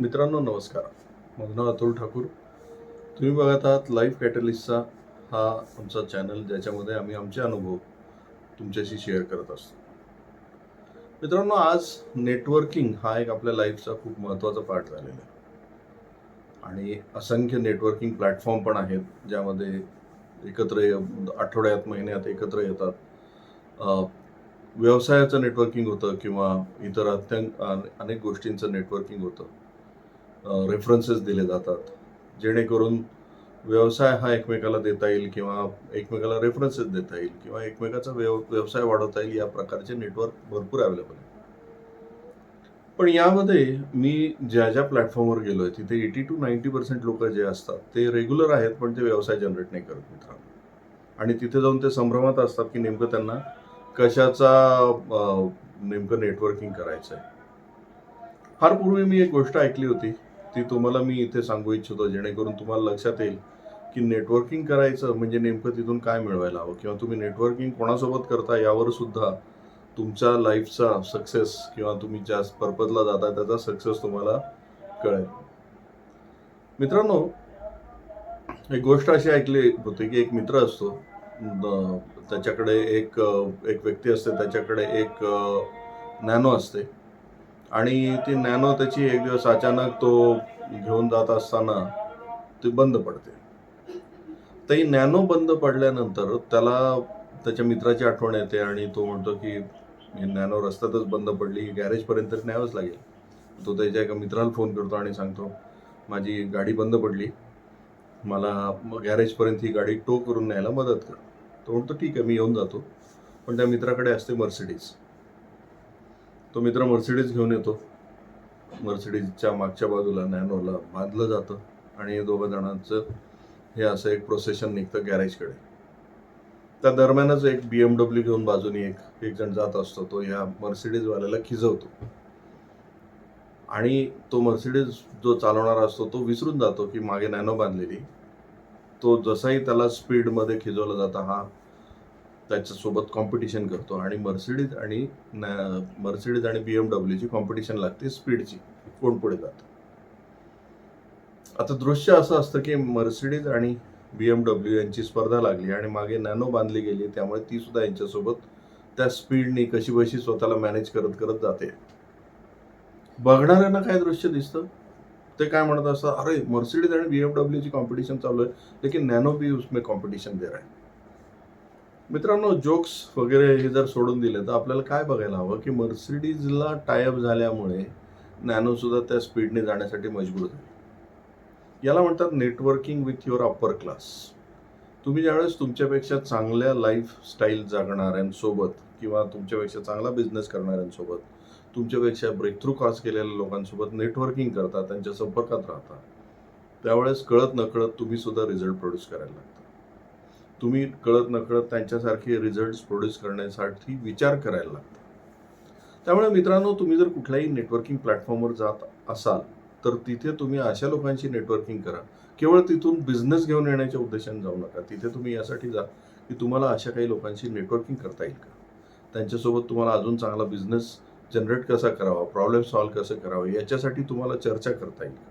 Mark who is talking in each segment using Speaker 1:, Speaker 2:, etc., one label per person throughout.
Speaker 1: मित्रांनो नमस्कार. माझं नाव अतुल ठाकूर. तुम्ही बघत आहात लाईफ कॅटलिस्टचा हा आमचा चॅनल ज्याच्यामध्ये आम्ही आमचे अनुभव तुमच्याशी शेअर करत असतो. मित्रांनो आज नेटवर्किंग हा एक आपल्या लाईफचा खूप महत्त्वाचा पार्ट झालेला आहे. आणि असंख्य नेटवर्किंग प्लॅटफॉर्म पण आहेत ज्यामध्ये एकत्र ये- आठवड्यात महिन्यात एकत्र येतात. व्यवसायाचं नेटवर्किंग होतं किंवा इतर अत्यंत अनेक गोष्टींचं नेटवर्किंग होतं. रेफरन्सेस दिले जातात. जेणेकरून व्यवसाय हा एकमेकाला देता येईल किंवा एकमेकाला रेफरन्सेस देता येईल किंवा एकमेकाचा व्यव व्यवसाय वाढवता येईल या प्रकारचे नेटवर्क भरपूर अवेलेबल आहे पण यामध्ये मी ज्या ज्या प्लॅटफॉर्मवर गेलो आहे तिथे एटी टू नाईन्टी पर्सेंट लोक जे असतात ते रेग्युलर आहेत पण ते व्यवसाय जनरेट नाही करत मित्रांनो. आणि तिथे जाऊन ते संभ्रमात असतात की नेमकं त्यांना कशाचा नेमकं नेटवर्किंग करायचं आहे फार पूर्वी मी एक गोष्ट ऐकली होती ती तुम्हाला मी इथे सांगू इच्छितो जेणेकरून तुम्हाला लक्षात येईल की नेटवर्किंग करायचं म्हणजे नेमकं तिथून काय मिळवायला हवं? किंवा तुम्ही नेटवर्किंग कोणासोबत करता यावर सुद्धा तुमच्या लाईफचा सक्सेस किंवा तुम्ही ज्या पर्पजला जाता त्याचा सक्सेस तुम्हाला कळेल. मित्रांनो एक गोष्ट अशी ऐकली होती की एक मित्र असतो त्याच्याकडे एक एक व्यक्ती असते त्याच्याकडे एक नॅनो असते. आणि ती नॅनो त्याची एक दिवस अचानक तो घेऊन जात असताना ती बंद पडते. तर ही नॅनो बंद पडल्यानंतर त्याला त्याच्या मित्राची आठवण येते आणि तो म्हणतो की नॅनो रस्त्यातच बंद पडली गॅरेजपर्यंत न्यावंच लागेल. तो त्याच्या एका मित्राला फोन करतो आणि सांगतो माझी गाडी बंद पडली. मला गॅरेजपर्यंत ही गाडी टो करून न्यायला मदत कर. तो म्हणतो ठीक आहे मी येऊन जातो. पण त्या मित्राकडे असते मर्सिडीज तो मित्र मर्सिडीज घेऊन येतो. मर्सिडीजच्या मागच्या बाजूला नॅनोला बांधलं जातं आणि दोघं जणांचं हे असं एक प्रोसेशन निघतं गॅरेजकडे त्या दरम्यानच एक बी एम डब्ल्यू घेऊन बाजूने एक एक जण जात असतो. तो ह्या मर्सिडीजवाल्याला खिजवतो. आणि तो मर्सिडीज जो चालवणारा असतो तो विसरून जातो की मागे नॅनो बांधलेली. तो जसाही त्याला स्पीडमध्ये खिजवलं जातं हा त्याच्यासोबत कॉम्पिटिशन करतो. आणि मर्सिडीज आणि मर्सिडीज आणि बी एम डब्ल्यूची कॉम्पिटिशन लागते स्पीडची कोण पुढे जातं? आता दृश्य असं असतं की मर्सिडीज आणि बी एम डब्ल्यू यांची स्पर्धा लागली आणि मागे नॅनो बांधली गेली. त्यामुळे ती सुद्धा यांच्यासोबत त्या स्पीडनी कशी बशी स्वतःला मॅनेज करत करत जाते. बघणाऱ्यांना काय दृश्य दिसतं? ते काय म्हणत असतात अरे मर्सिडीज आणि बी एम डब्ल्यूची कॉम्पिटिशन चालू आहे. लेकिन नॅनो बी उसमे कॉम्पिटिशन दे रहा है. मित्रांनो जोक्स वगैरे हे जर सोडून दिले तर आपल्याला काय बघायला हवं की मर्सिडीजला टायअप झाल्यामुळे नॅनोसुद्धा त्या स्पीडने जाण्यासाठी मजबूर झाले. याला म्हणतात networking with your upper class तुम्ही ज्यावेळेस तुमच्यापेक्षा चांगल्या लाईफस्टाईल जगणाऱ्यांसोबत किंवा तुमच्यापेक्षा चांगला बिझनेस करणाऱ्यांसोबत तुमच्यापेक्षा ब्रेक थ्रू केलेल्या लोकांसोबत नेटवर्किंग करता त्यांच्या संपर्कात राहता त्यावेळेस कळत नकळत तुम्ही सुद्धा रिझल्ट प्रोड्यूस करायला लागता. तुम्ही कळत नकळत त्यांच्यासारखे रिझल्ट प्रोड्यूस करण्यासाठी विचार करायला लागता. त्यामुळे मित्रांनो तुम्ही जर कुठल्याही नेटवर्किंग प्लॅटफॉर्मवर जात असाल तर तिथे तुम्ही अशा लोकांशी नेटवर्किंग करा. केवळ तिथून बिझनेस घेऊन येण्याच्या उद्देशाने जाऊ नका. तिथे तुम्ही यासाठी जा की तुम्हाला अशा काही लोकांशी नेटवर्किंग करता येईल का? त्यांच्यासोबत तुम्हाला अजून चांगला बिझनेस जनरेट कसा करावा प्रॉब्लेम सॉल्व्ह कसं करावं याच्यासाठी तुम्हाला चर्चा करता येईल का?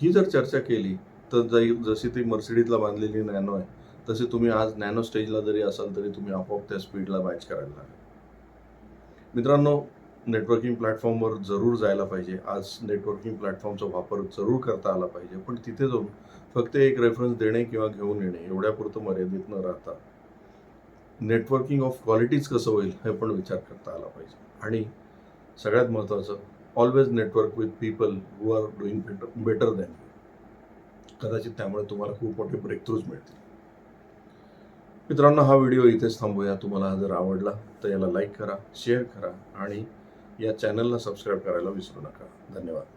Speaker 1: ही जर चर्चा केली तर जाई जशी ती मर्सिडीजला बांधलेली नॅनो आहे तसे तुम्ही आज नॅनो स्टेजला जरी असाल तरी तुम्ही आपोआप त्या स्पीडला मॅच करायला लागेल. मित्रांनो नेटवर्किंग प्लॅटफॉर्मवर जरूर जायला पाहिजे. आज नेटवर्किंग प्लॅटफॉर्मचा वापर जरूर करता आला पाहिजे. पण तिथे जाऊन फक्त एक रेफरन्स देणे किंवा घेऊन येणे एवढ्यापुरतं मर्यादित न राहता नेटवर्किंग ऑफ क्वालिटीज कसं होईल हे पण विचार करता आला पाहिजे. आणि सगळ्यात महत्त्वाचं always network with people who are doing better better than कदाचित त्यामुळे तुम्हाला खूप मोठे ब्रेक थ्रूज मिळतील. मित्रांनो हा व्हिडिओ इथेच थांबूया. तुम्हाला जर आवडला तर याला लाईक करा शेअर करा आणि या चॅनलला सबस्क्राईब करायला विसरू नका. धन्यवाद.